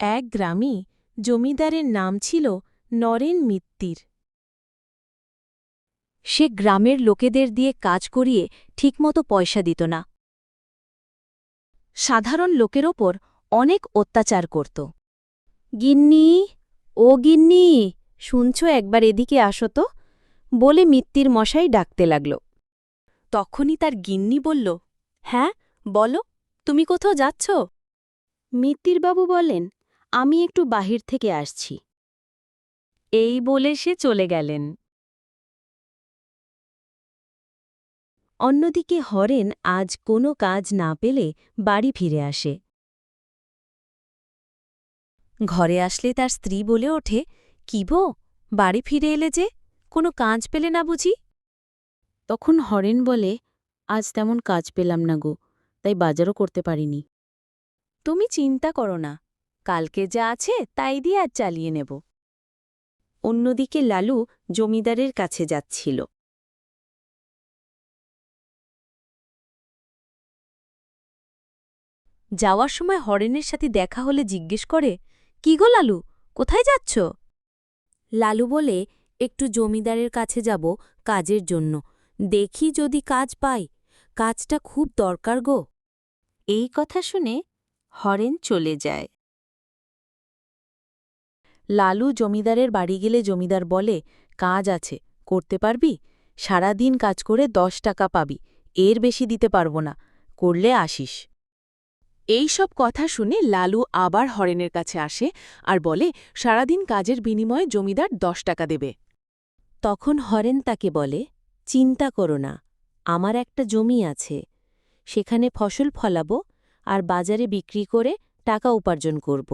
এক গ্রামে জমিদারের নাম ছিল নরেন মিত্তির। সে গ্রামের লোকেদের দিয়ে কাজ করিয়ে ঠিকমতো পয়সা দিত না। সাধারণ লোকের ওপর অনেক অত্যাচার করত। গিন্নি, ও গিন্নি, শুনছ একবার এদিকে আসো তো, বলে মিত্তির মশাই ডাকতে লাগল। তখনই তার গিন্নি বলল হ্যাঁ বলো, তুমি কোথাও যাচ্ছ? মিত্তিরবাবু বলেন আমি একটু বাহির থেকে আসছি। এই বলে সে চলে গেলেন। অন্যদিকে হরেন আজ কোনো কাজ না পেলে বাড়ি ফিরে আসে। ঘরে আসলে তার স্ত্রী বলে ওঠে, কি বো, বাড়ি ফিরে এলে যে, কোনো কাজ পেলে না বুঝি? তখন হরেন বলে, আজ তেমন কাজ পেলাম না গো, তাই বাজারও করতে পারিনি। তুমি চিন্তা করো না কালকে যা আছে তাই দিয়ে আজ চালিয়ে নেব। অন্যদিকে লালু জমিদারের কাছে যাচ্ছিল। যাওয়ার সময় হরেনের সাথে দেখা হলে জিজ্ঞেস করে, কি গো লালু, কোথায় যাচ্ছ? লালু বলে, একটু জমিদারের কাছে যাব কাজের জন্য। দেখি যদি কাজ পাই। কাজটা খুব দরকার গো। এই কথা শুনে হরেন চলে যায়। লালু জমিদারের বাড়ি গেলে জমিদার বলে, কাজ আছে, করতে পারবি? সারাদিন কাজ করে দশ টাকা পাবি, এর বেশি দিতে পারব না, করলে আসিস। এই সব কথা শুনে লালু আবার হরেনের কাছে আসে আর বলে, সারাদিন কাজের বিনিময়ে জমিদার দশ টাকা দেবে। তখন হরেন তাকে বলে, চিন্তা করো না, আমার একটা জমি আছে, সেখানে ফসল ফলাবো আর বাজারে বিক্রি করে টাকা উপার্জন করব।